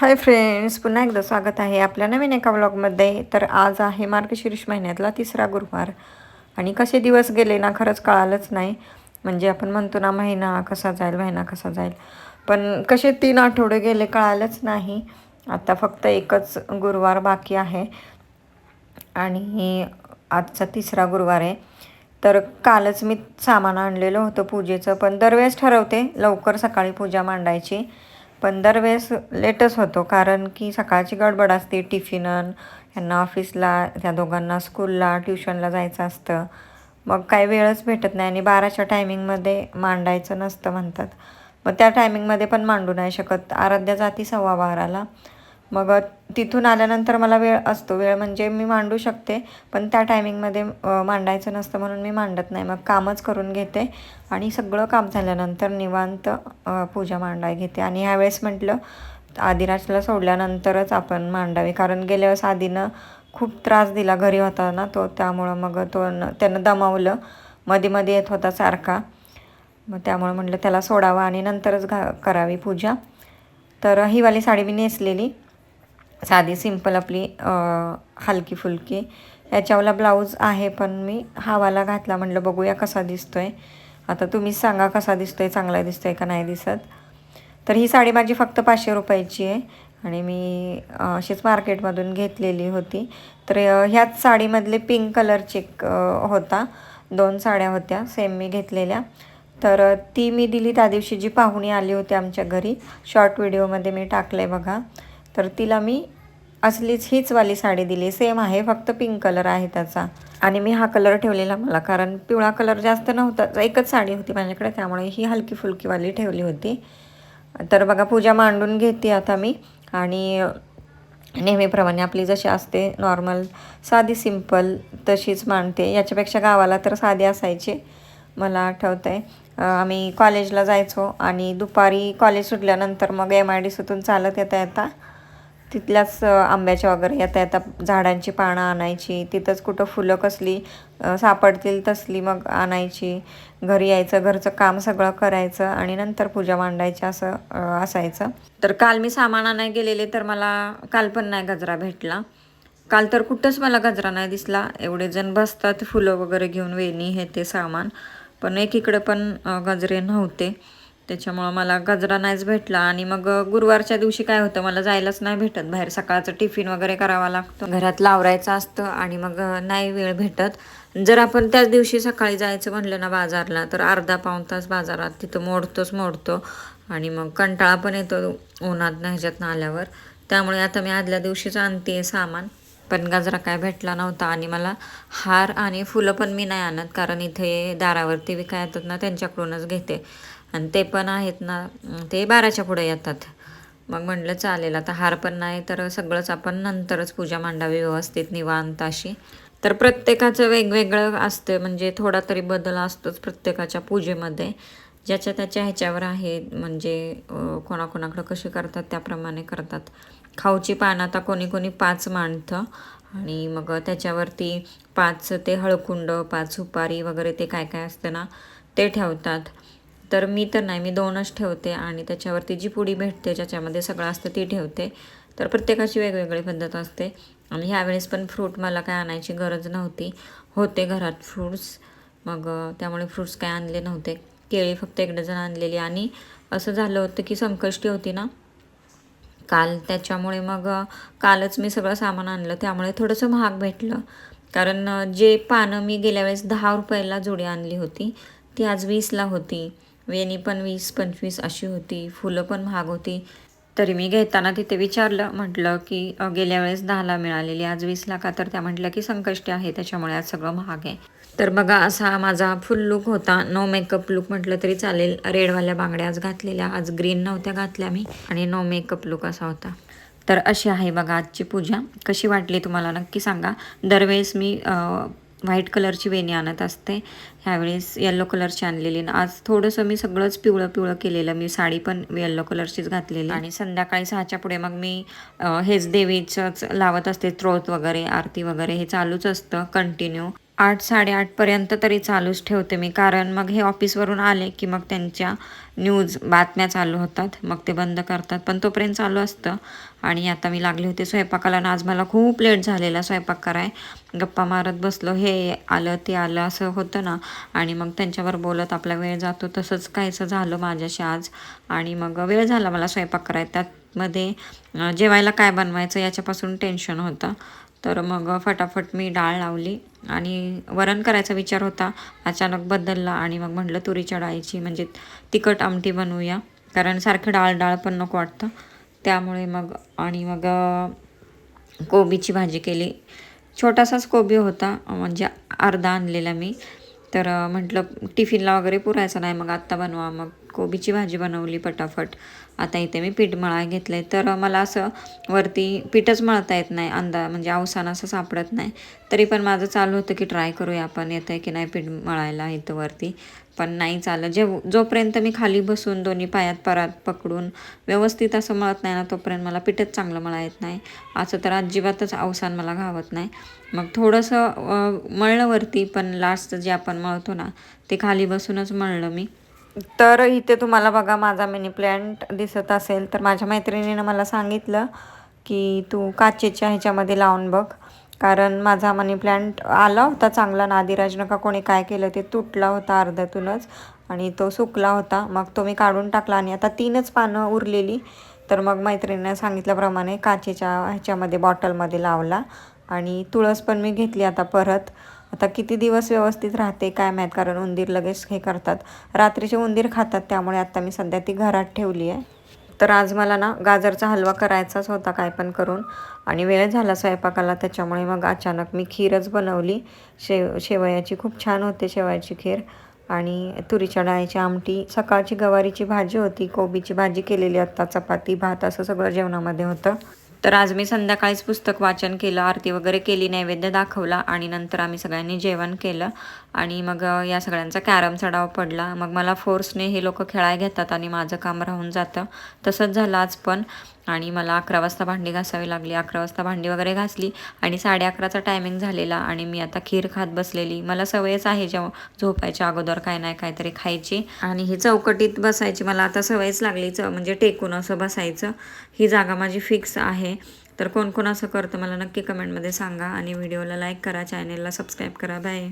Hi friends पुन्हा एकदा स्वागत आहे आपल्या नवीन एका ब्लॉगमध्ये तर आज आहे मार्गशीर्ष महिन्यातला तिसरा गुरुवार. आणि कसे दिवस गेले ना खरंच कळालंच नाही. म्हणजे आपण म्हणतो ना महिना कसा जाईल महिना कसा जाईल. पण कसे तीन आठवडे गेले कळालंच नाही. आता फक्त एकच गुरुवार बाकी आहे. आणि आजचा तिसरा गुरुवार आहे. तर कालच मी सामान आणलेलं होतं पूजेचं. पण दरवेळेस ठरवते लवकर सकाळी पूजा मांडायची. पण दरवेळेस लेटच होतो कारण की सकाळची गडबड असते टिफिन यांना ऑफिसला त्या दोघांना स्कूलला ट्युशनला जायचं असतं. मग काही वेळच भेटत नाही आणि बाराच्या टायमिंगमध्ये मांडायचं नसतं म्हणतात. मग त्या टायमिंगमध्ये पण मांडू नाही शकत. आराध्या जाती सव्वा बाराला. मग तिथून आल्यानंतर मला वेळ असतो. वेळ म्हणजे मी मांडू शकते पण त्या टायमिंगमध्ये मांडायचं नसतं म्हणून मी मांडत नाही. मग कामच करून घेते आणि सगळं काम झाल्यानंतर निवांत पूजा मांडाय घेते. आणि ह्यावेळेस म्हटलं आदिराजला सोडल्यानंतरच आपण मांडावी. कारण गेल्या वेळेस आधीनं खूप त्रास दिला घरी होता ना तो. त्यामुळं मग तो न- त्यानं दमावलं. मध्ये मध्ये येत होता सारखा. मग त्यामुळं म्हटलं त्याला सोडावा आणि नंतरच घा करावी पूजा. तर ही वाली साडी मी नेसलेली. साधी सिंपल आपली हलकी फुलकी. याच्यावाला ब्लाऊज आहे पण मी हावाला घातला. म्हटलं बघूया कसा दिसतो आहे आता तुम्हीच सांगा कसा दिसतो आहे चांगला दिसतो आहे का नाही दिसत. तर ही साडी माझी फक्त पाचशे रुपयाची आहे. आणि मी अशीच मार्केटमधून घेतलेली होती. तर ह्याच साडीमधले पिंक कलरचे होता. दोन साड्या होत्या सेम मी घेतलेल्या. तर ती मी दिली त्या दिवशी जी पाहुणी आली होती आमच्या घरी शॉर्ट व्हिडिओमध्ये मी टाकलं आहे बघा. तर तिला मी असलीच हीच वाली साडी दिली. सेम आहे फक्त पिंक कलर आहे त्याचा. आणि मी हा कलर ठेवलेला मला कारण पिवळा कलर जास्त नव्हता. एकच साडी होती माझ्याकडे त्यामुळे ही हलकी फुलकीवाली ठेवली होती. तर बघा पूजा मांडून घेते आता मी. आणि नेहमीप्रमाणे आपली जशी असते नॉर्मल साधी सिंपल तशीच मांडते. याच्यापेक्षा गावाला तर साधी असायची मला आठवतं आहे आम्ही कॉलेजला जायचो आणि दुपारी कॉलेज सुटल्यानंतर मग एम आय डी सीतून चालत येता येता तिथल्याच आंब्याच्या वगैरे येता येता झाडांची पानं आणायची. तिथंच कुठं फुलं कसली सापडतील तसली मग आणायची. घरी यायचं घरचं काम सगळं करायचं आणि नंतर पूजा मांडायची असं असायचं. तर काल मी सामान आणायला गेलेले तर मला काल पण नाही गजरा भेटला. काल तर कुठंच मला गजरा नाही दिसला. एवढे जण बसतात फुलं वगैरे घेऊन वेणी हे ते सामान. पण एकीकडे पण गजरे नव्हते. त्याच्यामुळं मला गजरा नाहीच भेटला. आणि मग गुरुवारच्या दिवशी काय होतं मला जायलाच नाही भेटत. बाहेर सकाळचं टिफिन वगैरे करावा लागतो. घरात लावरायचं असतं आणि मग नाही वेळ भेटत. जर आपण त्याच दिवशी सकाळी जायचं म्हणलं ना बाजारला तर अर्धा पाऊण तास बाजारात तिथं मोडतोच मोडतो. आणि मग कंटाळा पण येतो उन्हात ह्याच्यातनं आल्यावर. त्यामुळे आता मी आदल्या दिवशीच आणते सामान. पण गजरा काय भेटला नव्हता. आणि मला हार आणि फुलं पण मी नाही आणत कारण इथे दारावरती विकायतात ना त्यांच्याकडूनच घेते. आणि ते पण आहेत ना ते बाराच्या पुढे येतात. मग म्हटलं चालेल आता हार पण नाही तर सगळंच आपण नंतरच पूजा मांडावी व्यवस्थित निवांत अशी. तर प्रत्येकाचं वेगवेगळं असतं म्हणजे थोडा तरी बदल असतोच प्रत्येकाच्या पूजेमध्ये. ज्याच्या त्याच्या ह्याच्यावर आहे म्हणजे कोणाकोणाकडं कसे करतात त्याप्रमाणे करतात. खाऊची पानं आता कोणी कोणी पाच मांडतं आणि मग त्याच्यावरती पाच ते हळकुंड पाच सुपारी वगैरे ते काय काय असतं ना ते ठेवतात. तर मी तर नाही मी दोनच ठेवते आणि त्याच्यावरती जी पुडी भेटते ज्याच्यामध्ये सगळं असतं ती ठेवते. तर प्रत्येकाची वेगवेगळी पद्धत असते. आणि ह्यावेळेस पण फ्रूट मला काय आणायची गरज नव्हती. होते घरात फ्रूट्स. मग त्यामुळे फ्रूट्स काय आणले नव्हते. केळी फक्त एक डझन आणलेली. आणि असं झालं होतं की संकष्टी होती ना काल त्याच्यामुळे मग कालच मी सगळं सामान आणलं. त्यामुळे थोडंसं महाग भेटलं. कारण जे पानं मी गेल्या वेळेस दहा रुपयाला जोडी आणली होती ती आज वीसला होती. वेणी पण वीस पंचवीस अशी होती. फुलं पण महाग होती. तरी मी घेताना तिथे विचारलं. म्हटलं की गेल्या वेळेस दहाला मिळालेली आज वीस लाखा तर त्या म्हटलं की संकष्टी आहे. त्याच्यामुळे आज सगळं महाग आहे. तर बघा असा माझा फुल लुक होता. नो मेकअप लुक म्हटलं तरी चालेल. रेडवाल्या बांगड्या आज घातलेल्या. आज ग्रीन नव्हत्या घातल्या मी. आणि नो मेकअप लुक असा होता. तर अशी आहे बघा आजची पूजा. कशी वाटली तुम्हाला नक्की सांगा. दरवेळेस मी व्हाईट कलरची वेणी आणत असते. ह्यावेळेस येल्लो कलरची आणलेली आणि आज थोडंसं मी सगळंच पिवळं पिवळं केलेलं. मी साडी पण येल्लो कलरचीच घातलेली. आणि संध्याकाळी सहाच्या पुढे मग मी हेच देवीचंच लावत असते. स्त्रोत वगैरे आरती वगैरे हे चालूच असतं. कंटिन्यू आठ साडेआठपर्यंत तरी चालूच ठेवते मी. कारण मग हे ऑफिसवरून आले की मग त्यांच्या न्यूज बातम्या चालू होतात. मग ते बंद करतात. पण तोपर्यंत चालू असतं. आणि आता मी लागले होते स्वयंपाकाला आणि आज मला खूप लेट झालेला स्वयंपाक कराय. गप्पा मारत बसलो. हे आलं ते आलं असं होतं ना. आणि मग त्यांच्यावर बोलत आपला वेळ जातो. तसंच काहीसं झालं माझ्याशी आज. आणि मग वेळ झाला मला स्वयंपाक कराय त्यामध्ये जेवायला काय बनवायचं याच्यापासून टेन्शन होतं. तर मग फटाफट मी डाळ लावली आणि वरण करायचा विचार होता. अचानक बदलला आणि मग म्हटलं तुरीच्या डाळीची म्हणजे तिखट आमटी बनवूया. कारण सारखं डाळ डाळ पण नको वाटतं. त्यामुळे मग आणि मग कोबीची भाजी केली. छोटासाच कोबी होता म्हणजे अर्धा आणलेला मी. तर म्हटलं टिफिनला वगैरे पुरायचं नाही मग आत्ता बनवा. मग कोबीची भाजी बनवली पटाफट. आता इथे मी पीठ मळा घेतलं आहे तर मला असं वरती पीठच मळता येत नाही अंदा म्हणजे अवसान असं सापडत नाही. तरी पण माझं चालू होतं की ट्राय करूया आपण येतं आहे की नाही पीठ मळायला इथं वरती. पण नाही चाललं जे जोपर्यंत मी खाली बसून दोन्ही पायात परात पकडून व्यवस्थित असं मळत नाही ना तोपर्यंत मला पीठच चांगलं मळा येत नाही. असं तर अजिबातच अवसान मला घावत नाही. मग थोडंसं मळलं वरती पण लास्ट जे आपण मळतो ना ते खाली बसूनच मळलं मी. तर इथे तुम्हाला बघा माझा मिनी प्लॅन्ट दिसत असेल तर माझ्या मैत्रिणीनं मला सांगितलं की तू काचेच्या ह्याच्यामध्ये लावून बघ. कारण माझा मनी प्लॅन्ट आला होता चांगला नादिराजनं का कोणी काय केलं ते तुटला होता अर्ध्यातूनच आणि तो सुकला होता. मग तो मी काढून टाकला आणि आता तीनच पानं उरलेली. तर मग मैत्रिणीनं सांगितल्याप्रमाणे काचेच्या ह्याच्यामध्ये बॉटलमध्ये लावला आणि तुळस पण मी घेतली आता परत. आता किती दिवस व्यवस्थित राहते काय माहीत? कारण उंदीर लगेच हे करतात. रात्रीचे उंदीर खातात त्यामुळे आत्ता मी सध्या ती घरात ठेवली आहे. तर आज मला ना गाजरचा हलवा करायचाच होता काय पण करून. आणि वेळ झाला स्वयंपाकाला त्याच्यामुळे मग अचानक मी खीरच बनवली. शेव शेवयाची खूप छान होते शेवयाची खीर. आणि तुरीच्या डाळीची आमटी सकाळची गवारीची भाजी होती कोबीची भाजी केलेली आत्ता चपाती भात असं सगळं जेवणामध्ये होतं. तर आज मी संध्याकाळीच पुस्तक वाचन केलं आरती वगैरे केली नैवेद्य दाखवला आणि नंतर आम्ही सगळ्यांनी जेवण केलं आणि मग या सगळ्यांचा कॅरमचा डाव पडला. मग मला फोर्सने हे लोक खेळाय घेतात आणि माझं काम राहून जातं. तसंच झालं आज पण. आणि मला अकरा वाजता भांडी घासावी लागली. अकरा वाजता भांडी वगैरे घासली आणि साडे अकराचा टायमिंग झालेला आणि मी आता खीर खात बसलेली. मला सवयच आहे जेव्हा झोपायच्या अगोदर काय नाही काहीतरी खायची. आणि ही चौकटीत बसायची. मला आता सवयच लागली च म्हणजे टेकून असं बसायचं. ही जागा माझी फिक्स आहे. तर कोण कोण असं करतं मला नक्की कमेंटमध्ये सांगा आणि व्हिडिओला लाईक करा चॅनेलला सबस्क्राईब करा. बाय